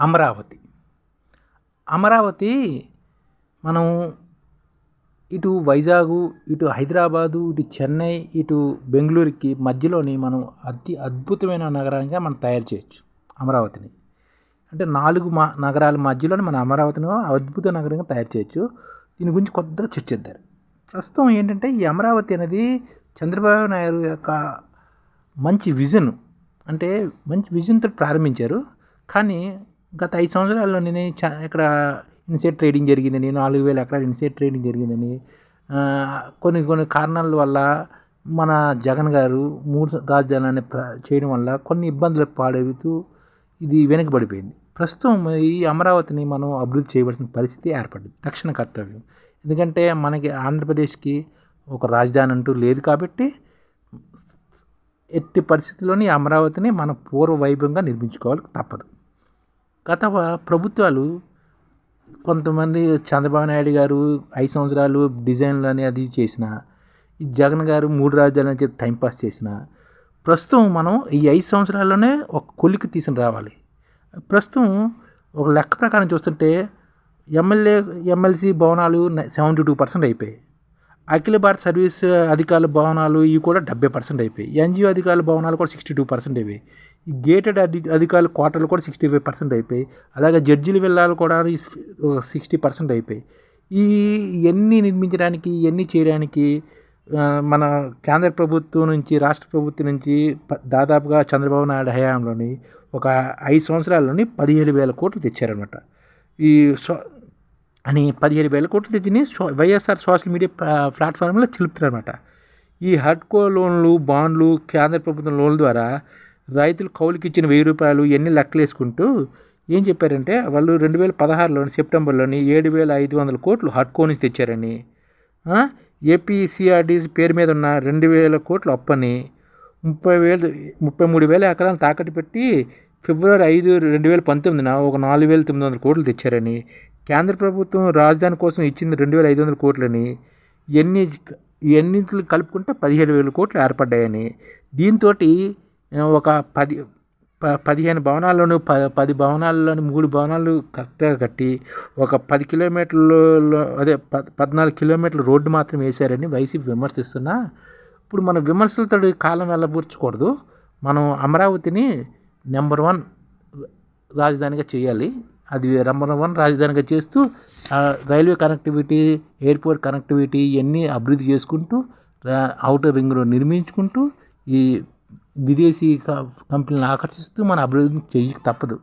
అమరావతి. అమరావతి మనం ఇటు వైజాగ్ ఇటు హైదరాబాదు ఇటు చెన్నై ఇటు బెంగళూరుకి మధ్యలోని మనం అతి అద్భుతమైన నగరంగా మనం తయారు చేయొచ్చు అమరావతిని. అంటే నాలుగు మా నగరాల మధ్యలోనే మన అమరావతిని అద్భుత నగరంగా తయారు చేయొచ్చు. దీని గురించి కొద్దిగా చర్చిద్దారు ప్రస్తుతం ఏంటంటే ఈ అమరావతి అనేది చంద్రబాబు నాయుడు యొక్క మంచి విజన్ అంటే మంచి విజన్తో ప్రారంభించారు. కానీ గత ఐదు సంవత్సరాల్లో నేను ఇక్కడ ఇన్సెట్ ట్రేడింగ్ జరిగిందని నాలుగు వేల ఎకరాలు ఇన్సెట్ ట్రేడింగ్ జరిగిందని కొన్ని కొన్ని కారణాల వల్ల మన జగన్ గారు మూడు రాజధానులని చేయడం వల్ల కొన్ని ఇబ్బందులు పాడవుతూ ఇది వెనకబడిపోయింది. ప్రస్తుతం ఈ అమరావతిని మనం అభివృద్ధి చేయవలసిన పరిస్థితి ఏర్పడింది. తక్షణ కర్తవ్యం. ఎందుకంటే మనకి ఆంధ్రప్రదేశ్కి ఒక రాజధాని అంటూ లేదు కాబట్టి ఎట్టి పరిస్థితుల్లోని అమరావతిని మన పూర్వ వైభవంగా నిర్మించుకోవాలి తప్పదు. గత ప్రభుత్వాలు కొంతమంది చంద్రబాబు నాయుడు గారు ఐదు సంవత్సరాలు డిజైన్లు అని అది చేసిన జగన్ గారు మూడు రాజ్యాలు అని చెప్పి టైంపాస్ చేసిన ప్రస్తుతం మనం ఈ ఐదు సంవత్సరాల్లోనే ఒక కొలికి తీసుకుని రావాలి. ప్రస్తుతం ఒక లెక్క ప్రకారం చూస్తుంటే ఎమ్మెల్యే ఎమ్మెల్సీ భవనాలు సెవెంటీ టూ పర్సెంట్ అయిపోయాయి. అఖిల భారత సర్వీస్ అధికారుల భవనాలు ఇవి కూడా డెబ్బై పర్సెంట్ అయిపోయాయి. ఎన్జిఓ అధికారుల భవనాలు కూడా సిక్స్టీ టూ పర్సెంట్ అయిపోయాయి. ఈ గేటెడ్ అధి అధికారుల క్వార్టర్లు కూడా సిక్స్టీ ఫైవ్ పర్సెంట్ అయిపోయాయి. అలాగే జడ్జిలు వెళ్ళాలి కూడా సిక్స్టీ పర్సెంట్ అయిపోయాయి. ఈ ఇవన్నీ నిర్మించడానికి ఇవన్నీ చేయడానికి మన కేంద్ర ప్రభుత్వం నుంచి రాష్ట్ర ప్రభుత్వం నుంచి దాదాపుగా చంద్రబాబు నాయుడు హయాంలోని ఒక ఐదు సంవత్సరాల్లోని పదిహేడు వేల కోట్లు తెచ్చారనమాట ఈ సో అని పదిహేడు వేల కోట్లు తెచ్చిన వైఎస్ఆర్ సోషల్ మీడియా ప్లాట్ఫామ్లో తెలుపుతారనమాట ఈ హడ్కో లోన్లు బాండ్లు కేంద్ర ప్రభుత్వం లోన్ల ద్వారా రైతులు కౌలుకి ఇచ్చిన వెయ్యి రూపాయలు ఇవన్నీ లెక్కలేసుకుంటూ ఏం చెప్పారంటే వాళ్ళు రెండు వేల పదహారులోని సెప్టెంబర్లోని ఏడు వేల ఐదు వందల కోట్లు హడ్కో నుంచి తెచ్చారని. ఏపీసీఆర్డీసీ పేరు మీద ఉన్న రెండు వేల కోట్లు అప్పని. ముప్పై వేలు ముప్పై మూడు వేల ఎకరాలను తాకట్టు పెట్టి ఫిబ్రవరి ఐదు రెండు వేల పంతొమ్మిదిన ఒక నాలుగు వేల తొమ్మిది వందల కోట్లు తెచ్చారని. కేంద్ర ప్రభుత్వం రాజధాని కోసం ఇచ్చింది రెండు వేల ఐదు వందల కోట్లని. ఎన్ని ఎన్నింటిని కలుపుకుంటే పదిహేడు వేల కోట్లు ఏర్పడ్డాయని. దీంతో ఒక పది ప పదిహేను భవనాల్లోనూ ప పది భవనాల్లోని మూడు భవనాలు కరెక్ట్గా కట్టి ఒక పది కిలోమీటర్లలో అదే పద్ పద్నాలుగు కిలోమీటర్ల రోడ్డు మాత్రం వేశారని వైసీపీ విమర్శిస్తున్నా. ఇప్పుడు మన విమర్శలతో కాలం వెళ్ళబూర్చకూడదు. మనం అమరావతిని నెంబర్ వన్ రాజధానిగా చేయాలి. అది నెంబర్ వన్ రాజధానిగా చేస్తూ రైల్వే కనెక్టివిటీ ఎయిర్పోర్ట్ కనెక్టివిటీ ఇవన్నీ అభివృద్ధి చేసుకుంటూ అవుటర్ రింగ్ రోడ్ నిర్మించుకుంటూ ఈ విదేశీ కంపెనీలను ఆకర్షిస్తూ మన అభివృద్ధి చేయక తప్పదు.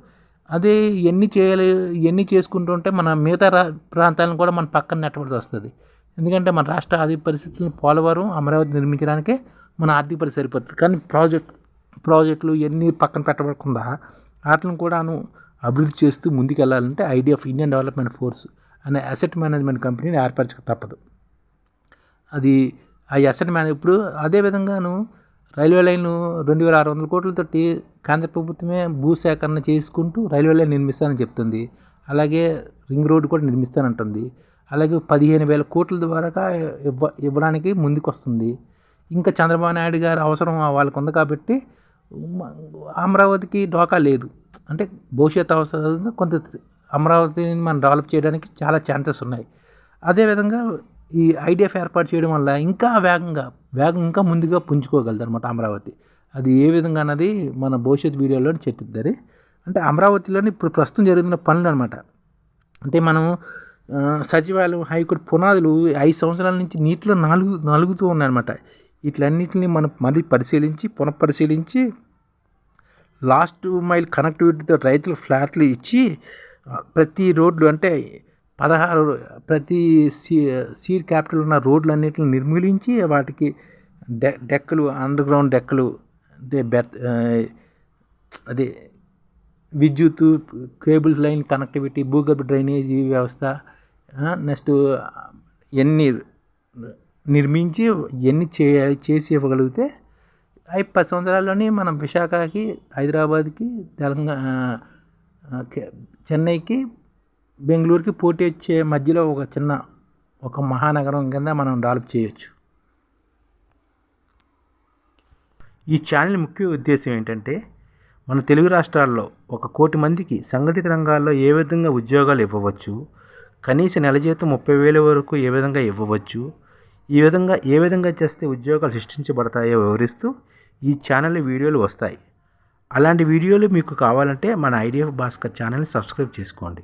అదే ఇవన్నీ చేయాలి ఇవన్నీ చేసుకుంటూ ఉంటే మన మిగతా రా ప్రాంతాలను కూడా మన పక్కన నెట్టవలసి వస్తుంది. ఎందుకంటే మన రాష్ట్ర ఆర్థిక పరిస్థితులను పోలవరం అమరావతి నిర్మించడానికే మన ఆర్థిక పరిస్థితి సరిపోతుంది. కానీ ప్రాజెక్ట్ ప్రాజెక్టులు ఇవన్నీ పక్కన పెట్టకుండా వాటిని కూడాను అభివృద్ధి చేస్తూ ముందుకెళ్ళాలంటే idea of Indian development force అనే అసెట్ మేనేజ్మెంట్ కంపెనీని ఏర్పరచక తప్పదు. అది ఆ అసెట్ మేనేజ్ ఇప్పుడు అదేవిధంగాను రైల్వే లైన్ రెండు వేల ఆరు వందల కోట్లతోటి కేంద్ర ప్రభుత్వమే భూసేకరణ చేసుకుంటూ రైల్వే లైన్ నిర్మిస్తానని చెప్తుంది. అలాగే రింగ్ రోడ్డు కూడా నిర్మిస్తానంటుంది. అలాగే పదిహేను వేల కోట్ల ద్వారా ఇవ్వ ఇవ్వడానికి ముందుకొస్తుంది. ఇంకా చంద్రబాబు నాయుడు గారు అవసరం వాళ్ళకు ఉంది కాబట్టి అమరావతికి డోకా లేదు. అంటే భవిష్యత్ అవసరంగా కొంత అమరావతిని మనం డెవలప్ చేయడానికి చాలా ఛాన్సెస్ ఉన్నాయి. అదేవిధంగా ఈ ఐడిఎఫ్ ఏర్పాటు చేయడం వల్ల ఇంకా వేగంగా వేగం ఇంకా ముందుగా పుంజుకోగలదు అనమాట అమరావతి. అది ఏ విధంగా అన్నది మన భవిష్యత్ వీడియోలో చర్చిద్దరి అంటే అమరావతిలోని ఇప్పుడు ప్రస్తుతం జరుగుతున్న పనులు అనమాట అంటే మనం సచివాలయం హైకోర్టు పునాదులు ఐదు సంవత్సరాల నుంచి నీటిలో నాలుగు నలుగుతూ ఉన్నాయన్నమాట. వీటిలన్నింటిని మనం మళ్ళీ పరిశీలించి పునఃపరిశీలించి లాస్ట్ మైల్ కనెక్టివిటీతో రైతులు ఫ్లాట్లు ఇచ్చి ప్రతి రోడ్లు అంటే పదహారు ప్రతి సీ సీడ్ క్యాపిటల్ ఉన్న రోడ్లన్నింటిని నిర్మూలించి వాటికి డె డెక్కలు అండర్ గ్రౌండ్ డెక్కలు అంటే బెర్త్ అదే విద్యుత్ కేబుల్స్ లైన్ కనెక్టివిటీ భూగర్భ డ్రైనేజీ వ్యవస్థ నెక్స్ట్ ఎన్ని నిర్మించి ఎన్ని చే చేసి ఇవ్వగలిగితే అవి పది సంవత్సరాల్లోనే మనం విశాఖకి హైదరాబాద్కి తెలంగాణ చెన్నైకి బెంగళూరుకి పోటీ వచ్చే మధ్యలో ఒక చిన్న ఒక మహానగరం కింద మనం డెవలప్ చేయొచ్చు. ఈ ఛానల్ ముఖ్య ఉద్దేశం ఏంటంటే మన తెలుగు రాష్ట్రాల్లో ఒక కోటి మందికి సంఘటిత రంగాల్లో ఏ విధంగా ఉద్యోగాలు ఇవ్వవచ్చు కనీస నెల జీతం ముప్పై వేల వరకు ఏ విధంగా ఇవ్వవచ్చు ఈ విధంగా ఏ విధంగా చేస్తే ఉద్యోగాలు సృష్టించబడతాయో వివరిస్తూ ఈ ఛానల్ వీడియోలు వస్తాయి. అలాంటి వీడియోలు మీకు కావాలంటే మన ఐడిఎఫ్ భాస్కర్ ఛానల్ని సబ్స్క్రైబ్ చేసుకోండి.